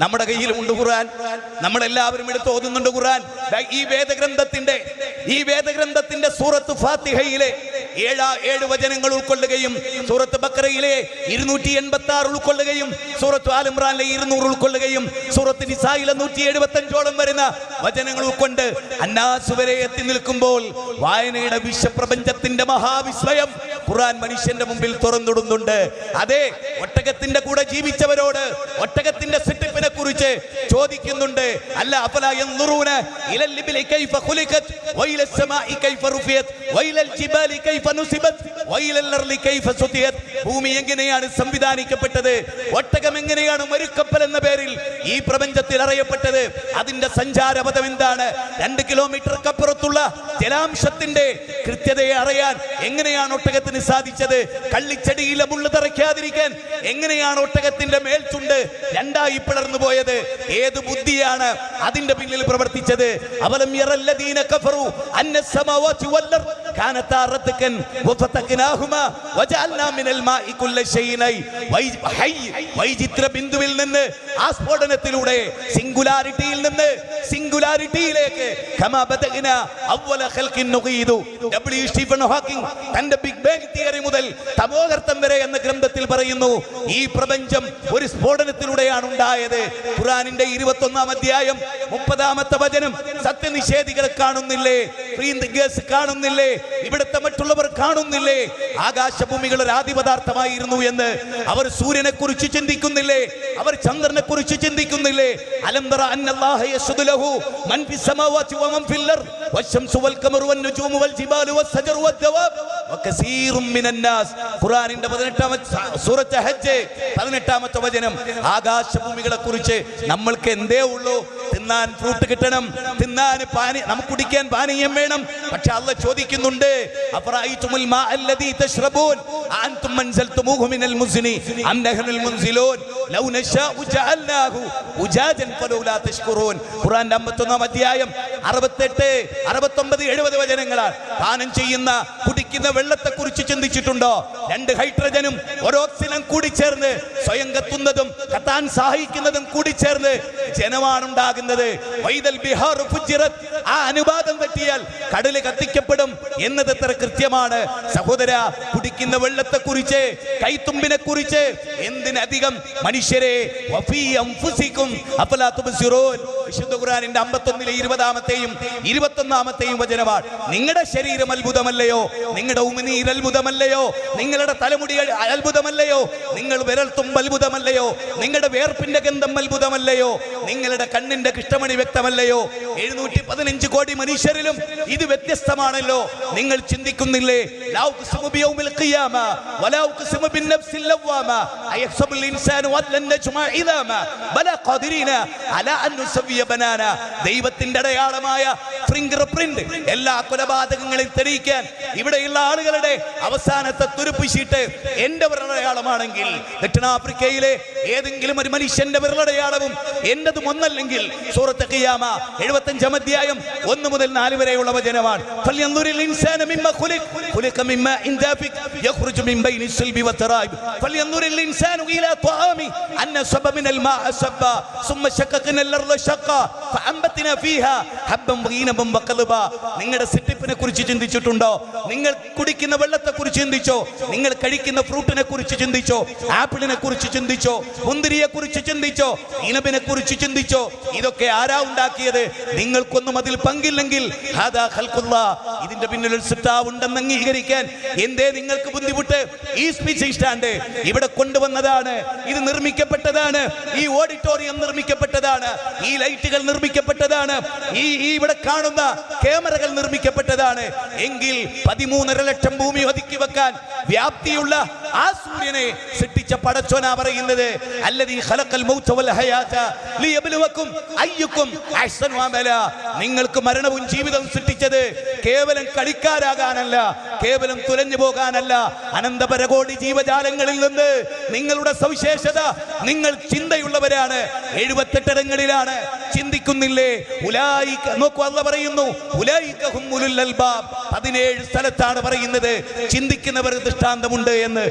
നമ്മുടെ കയ്യിലുമുണ്ട് ഖുർആൻ. നമ്മളെല്ലാവരും എടുത്ത് ഓതുന്നുണ്ട് ഖുർആൻ. ഈ വേദഗ്രന്ഥത്തിന്റെ ഈ വേദഗ്രന്ഥത്തിന്റെ സൂറത്ത് ഫാത്തിഹയിലെ ഏഴാ ഏഴ് വചനങ്ങൾ ഉൾക്കൊള്ളുകയും സൂറത്ത് ബക്കറയിലെ ഇരുന്നൂറ്റി എൺപത്തി ആറ് ഉൾക്കൊള്ളുകയും സൂറത്ത് ആലിമ്രാനിലെ ഇരുന്നൂറ് ഉൾക്കൊള്ളുകയും സൂറത്ത് നിസായിലെ നൂറ്റി എഴുപത്തി അഞ്ചോളം വരുന്ന വചനങ്ങൾ ഉൾക്കൊണ്ട് അന്നാസ് വരെ എത്തി നിൽക്കുമ്പോൾ വായനയുടെ വിശ്വപ്രപഞ്ചത്തിന്റെ മഹാവിസ്മയം ഖുർആൻ മനുഷ്യന്റെ മുമ്പിൽ തുറന്നിടുന്നുണ്ട്. അതെ ഒട്ടകത്തിന്റെ കൂടെ ജീവിച്ചവരോട് ഒട്ടകത്തിന്റെ സൃഷ്ടിപ്പിനെ കുറിച്ച് ചോദിക്കുന്നുണ്ട് അല്ല അഫല യൻറൂന ഇലൽ ലിബിലി കൈഫ ഖുലിഖത് വൈലൽ സമാഇ കൈഫ റുഫിയത് വൈലൽ ജിബാലി കൈഫ നുസിബത് വൈലൽ അർളി കൈഫ സുതിയത്. ഭൂമി എങ്ങനെയാണ് സംവിധാനിക്കപ്പെട്ടത്? ഒട്ടകം എങ്ങനെയാണ് മരുക്കപ്പൽ എന്ന പേരിൽ ഈ പ്രപഞ്ചത്തിൽ അറിയപ്പെട്ടത്? അതിന്റെ സഞ്ചാരപഥം എന്താണ്? രണ്ട് കിലോമീറ്റർക്കപ്പുറത്തുള്ള ജലാംശത്തിന്റെ കൃത്യതയെ അറിയാൻ എങ്ങനെയാണ് ഒട്ടകത്തിന് സാധിച്ചത്? കള്ളിച്ചെടിയിലെ മുള്ളു തറയ്ക്കാതിരിക്കാൻ എങ്ങനെയാണ് ഒട്ടകത്തിന്റെ മേൽച്ചുണ്ട് രണ്ടായി പിളർന്നു പോയത്? ഏത് ബുദ്ധിയാണ് അതിന്റെ പിന്നിൽ പ്രവർത്തിച്ചത്? അവലം യറല്ലദീന കഫറു അന്ന السماوات والارض كانتا رتقا وفتقناهما وجعلنا من الماء كل شيء حي വൈചിത്ര ബിന്ദുവിൽ നിന്ന് ആ സ്ഫോടനത്തിലൂടെ സിംഗുലാരിറ്റിയിൽ നിന്ന് സിംഗുലാരിറ്റിയിലേക്ക് കമാ ബദഗ്ന അവ്വല ഖൽഖിൻ നുഗീദു ഡബ്ല്യു സ്റ്റീഫൻ ഹോക്കിംഗ് തന്റെ ബിഗ് ബാങ് തിയറി മുതൽ തമോഗർത്തം വരെ എന്ന ഗ്രന്ഥത്തിൽ പറയുന്നു ഈ പ്രപഞ്ചം ഒരു സ്ഫോടനത്തിലൂടെയാണ് ഉണ്ടായത് ഖുറാനിന്റെ ഇരുപത്തി ഒന്നാം അധ്യായം മുപ്പതാമത്തെ വചനം സത്യനിഷേധികളെ കാണുന്നില്ലേ ഫ്രീ തിങ്കേഴ്സ് കാണുന്നില്ലേ ഇവിടുത്തെ മറ്റുള്ളവർ കാണുന്നില്ലേ? ആകാശഭൂമികൾ ഒരാധിപദാർത്ഥമായിരുന്നു എന്ന്. അവർ സൂര്യനെ കുറിച്ച് ചിന്തിക്കുന്നില്ലേ? അവർ ചന്ദ്രനെ കുറിച്ച് ചിന്തിക്കുന്നില്ലേ അലംതറ മൻ ഫിൽ വൽ നുജൂമു വൽ സജറു ഖുർആനിന്റെ 18 സൂറത്ത് ഹജ്ജ് 18 വചനം. ആകാശഭൂമികളെ കുറിച്ച് നമ്മൾക്ക് എന്തേ ഉള്ളൂ? തിന്നാൻ ഫ്രൂട്ട് കിട്ടണം. തിന്നാൻ പാനി നമുക്ക് കുടിക്കാൻ പാനീയം വേണം. പക്ഷെ അല്ല ചോദിക്കുന്നുണ്ട് അഫറഅയ്തുമുൽ മാ അല്ലദീ തശ്റബൂൻ അൻതും മൻസൽതുമൂഹു മിനൽ മുസ്നി അം നഹ്നുൽ മുൻസിലൂൻ? ലൗ നശാഉ ജഅൽനാഹു ഉജാജൻ ഫലൗലാ തഷ്കുറൂൻ ഖുർആന്റെ 51 അധ്യായം 68 69 70 വചനങ്ങളാണ് പാനം ചെയ്യുന്ന കുടിക്കുന്ന വെള്ളത്തെ കുറിച്ച് ചിന്തിച്ചിട്ടുണ്ടോ? രണ്ട് ഹൈഡ്രജനും ഒരു ഓക്സിജനും കൂടി ചേർന്ന് സ്വയം കത്തുന്നതും കത്താൻ സഹായിക്കുന്നതും കൂടി ചേർന്ന് ജനമാണ് ഉണ്ടാകുന്നത് വൈദൽ ബിഹാർ ആ അനുപാതം പറ്റിയാൽ കടൽ കത്തിക്കപ്പെടും എന്നത് എത്ര കൃത്യമാണ്? സഹോദര കുടിക്കുന്ന വെള്ളത്തെ കുറിച്ച് കൈത്തുമ്പിനെ കുറിച്ച് എന്തിനധികം മനുഷ്യരെ വഫീ അൻഫുസിക്കും അഫലാ തുബ്സിറൂൻ വിശുദ്ധ ഖുർആനിന്റെ അമ്പത്തൊന്നിലെ ഇരുപതാമത്തെയും ഇരുപത്തൊന്നാമത്തെയും വചനമാണ് നിങ്ങളുടെ ശരീരം അത്ഭുതമല്ലയോ? നിങ്ങളുടെ ഉമിനീർ അത്ഭുതമല്ലയോ? നിങ്ങളുടെ തലമുടി അത്ഭുതമല്ലയോ? നിങ്ങൾ വിരൽത്തുമ്പ് അത്ഭുതമല്ലയോ? നിങ്ങളുടെ വേർപ്പിന്റെ ഗന്ധം അത്ഭുതമല്ലയോ? നിങ്ങളുടെ കണ്ണിന്റെ കൃഷ്ണമണി വ്യക്തമല്ലയോ? എഴുന്നൂറ്റി പതിനഞ്ച് കോടി മനുഷ്യരിലും ഇത് വ്യത്യസ്തമാണല്ലോ. നിങ്ങൾ ചിന്തിക്കുന്നില്ലേ? ലാ ഉഖ്സിമു ബിയൗമിൽ ഖിയാമ വലാ ഉഖ്സിമു ബിന്നഫ്സിൽ ലവ്വാമ അയഹ്സബുൽ ഇൻസാനു അല്ലൻ നജ്മഅ ഇദാമ അലാ അൻ ദൈവത്തിന്റെ അടയാളമായ ഫിംഗർ പ്രിന്റ് എല്ലാ കൊലപാതകങ്ങളിൽ തെളിയിക്കാൻ ഇവിടെയുള്ള ആളുകളുടെ അവസാനത്തെ തുരുപ്പ് ഷീട്ട് എന്റെ വിരലടയാളമാണെങ്കിൽ ദക്ഷിണാഫ്രിക്കയിലെ ഏതെങ്കിലും ഒരു മനുഷ്യന്റെ വിരലടയാളവും എന്റതും ഒന്നല്ലെങ്കിൽ സൂറത്ത് ഖിയാമ എഴുപത്തഞ്ചാം അധ്യായം ഒന്ന് മുതൽ നാല് വരെയുള്ള വചനമാണ് ഫൽയൻദുരിൽ ഇൻസാന മിമ്മ ഖുലിഖ് ഖുലിഖ മിമ്മ ഇൻ ദാഫിക് യഖ്റുജു മിൻ ബൈനി السلب والترائب فلينظر الانسان الى طعامه ان صب من الماء صبا ثم شققنا الارض شقا فانبتنا فيها حبا കൽബും ബക്കലുബ നിങ്ങളുടെ സിട്ടിപ്പിനെ കുറിച്ച് ചിന്തിച്ചിട്ടുണ്ടോ? നിങ്ങൾ കുടിക്കുന്ന വെള്ളത്തെ കുറിച്ച് ചിന്തിച്ചോ? നിങ്ങൾ കഴിക്കുന്ന ഫ്രൂട്ടിനെ കുറിച്ച് ചിന്തിച്ചോ? ആപ്പിളിനെ കുറിച്ച് ചിന്തിച്ചോ? മുന്തിരിയെ കുറിച്ച് ചിന്തിച്ചോ? ഇനബിനെ കുറിച്ച് ചിന്തിച്ചോ? ഇതൊക്കെ ആരാ ഉണ്ടാക്കിയത്? നിങ്ങൾക്കൊന്നും അതിൽ പങ്കില്ലെങ്കിൽ ഇതിന്റെ പിന്നിൽ ഒരു ഉണ്ടെന്ന് അംഗീകരിക്കാൻ എന്തേ നിങ്ങൾക്ക് ബുദ്ധിമുട്ട്? ഈ സ്പീച്ച് സ്റ്റാൻഡ് ഇവിടെ കൊണ്ടുവന്നതാണ്. ഇത് നിർമ്മിക്കപ്പെട്ടതാണ്. ഈ ഓഡിറ്റോറിയം നിർമ്മിക്കപ്പെട്ടതാണ്. ഈ ലൈറ്റുകൾ നിർമ്മിക്കപ്പെട്ടതാണ്. ഈ ഇവിടെ കാണുന്ന ക്യാമറകൾ നിർമ്മിക്കപ്പെട്ടതാണ്. എങ്കിൽ പതിമൂന്നര ലക്ഷം ഭൂമി ഒതുക്കി വെക്കാൻ വ്യാപ്തിയുള്ള ആ സൂര്യനെ സൃഷ്ടിച്ച പടച്ചോന പറയുന്നത് അല്ലദീ ഖലഖൽ ഹയാത അമല. നിങ്ങൾക്ക് മരണവും ജീവിതവും സൃഷ്ടിച്ചത് കേവലം കളിക്കാരാകാനല്ല കേവലം തുലഞ്ഞു പോകാനല്ല. അനന്തപരകോടി ജീവജാലങ്ങളിൽ നിന്ന് നിങ്ങളുടെ സവിശേഷത നിങ്ങൾ ചിന്തയുള്ളവരാണ് എഴുപത്തെട്ടിടങ്ങളിലാണ് ചിന്തിക്കുന്നില്ലേ? ഉലായിക്ക നോക്കൂ അല്ല പറയുന്നു ഉലായിക്കും പതിനേഴ് സ്ഥലത്താണ് പറയുന്നത് ചിന്തിക്കുന്നവർ ദൃഷ്ടാന്തമുണ്ട് എന്ന്.